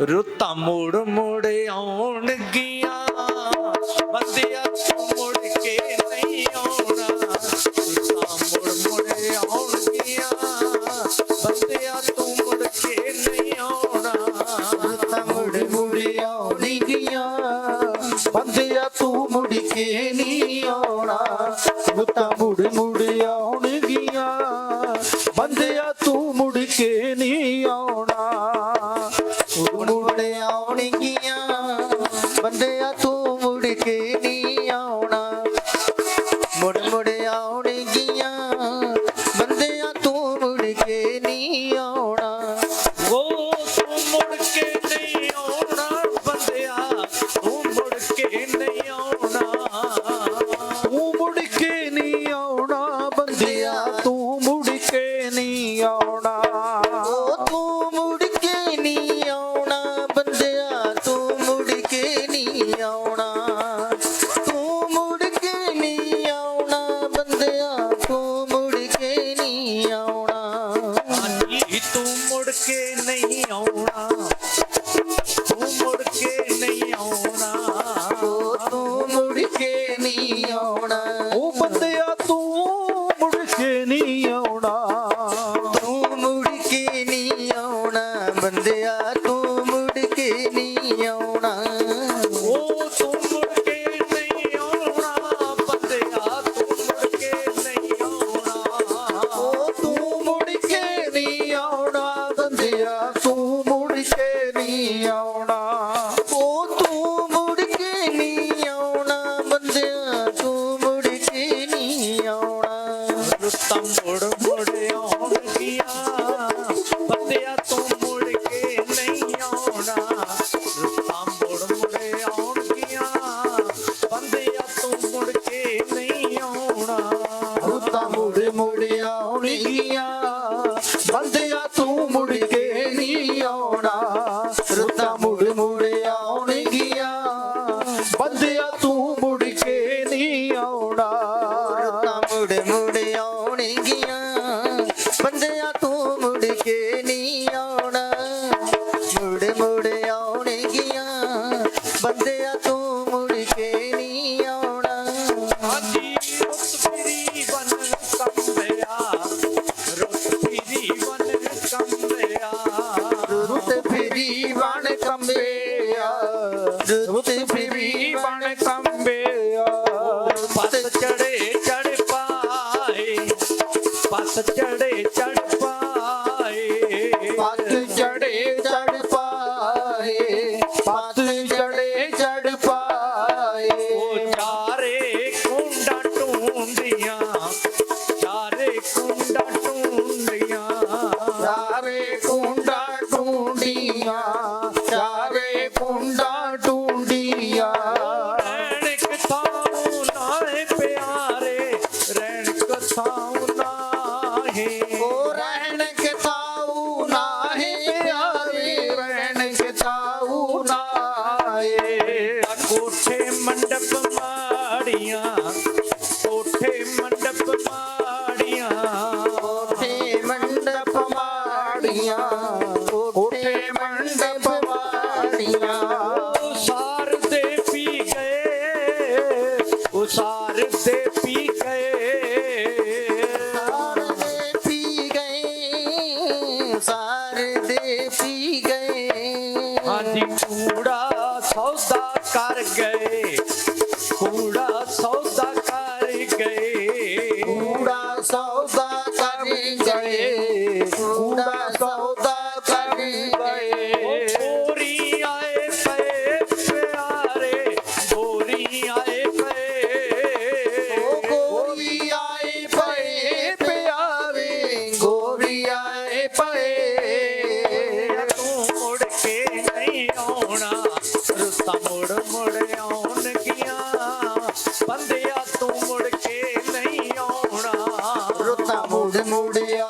ਰੁੱਤਾਂ ਮੋੜ ਮੋੜ ਆਉਣਗੀਆਂ। ਬੰਦਿਆ ਤੂੰ ਮੁੜ ਕੇ ਨਹੀਂ ਆਉਣਾ। ਰੁੱਤਾਂ ਮੋੜ ਮੋੜ ਆਉਣਗੀਆਂ। ਬੰਦਿਆ ਤੂੰ ਮੁੜ ਕੇ ਨਹੀਂ ਆਉਣਾ। ਰੁੱਤਾਂ ਮੋੜ ਮੋੜ ਆਉਣਗੀਆਂ। ਬੰਦਿਆ ਤੂੰ ਮੁੜ ਕੇ ਨਹੀਂ ਆਉਣਾ। ਰੁੱਤਾਂ ਮੋੜ ਮੋੜ ਸੱਦਿਆ ਤੂੰ ਮੁੜ ਕੇ ਬੰਦਿਆ ਮੁੜ ਕੇ ਨਹੀਂ ਆਉਣਾ। ਉਹ ਤਾਂ ਮੁੜ ਮੁੜ ਆਉਣਗੀਆਂ। ਬੰਦਿਆ ਤੂੰ ਮੁੜ ਕੇ ਨਹੀਂ ਆਉਣਾ। ਰੁੱਤਾਂ ਮੁੜ ਮੁੜ ਆਉਣਗੀਆਂ। ਬੰਦਿਆ ਤੂੰ ਮੁੜ ਕੇ ਨਹੀਂ ਆਉਣਾ। ਰੁੱਤਾਂ ਮੁੜ ਆਉਣਗੀਆਂ। ਬੰਦਿਆ ਤੂੰ ਮੁੜ ਕੇ ਨਹੀਂ ਜੀਵਨ ਕੰਬਿਆ ਦੁੱਤ ਵੀ ਬਣ ਕੰਬਿਆ ਪਤ ਚੜੇ ਚੜ ਪਾਏ ਪਤ ਚੜੇ ਵਾੜੀਆਂ ਕੋਠੇ ਪੀ ਗਏ ਉਹ ਪੀ ਗਏ। ਪੀ ਗਏ ਸਾਰ ਪੀ ਗਏ। ਹਾਂਜੀ ਕੂੜਾ ਸੌਦਾ ਕਰ ਗਏ ਕੂੜਾ ਸੌਦਾ மூடு மூடியா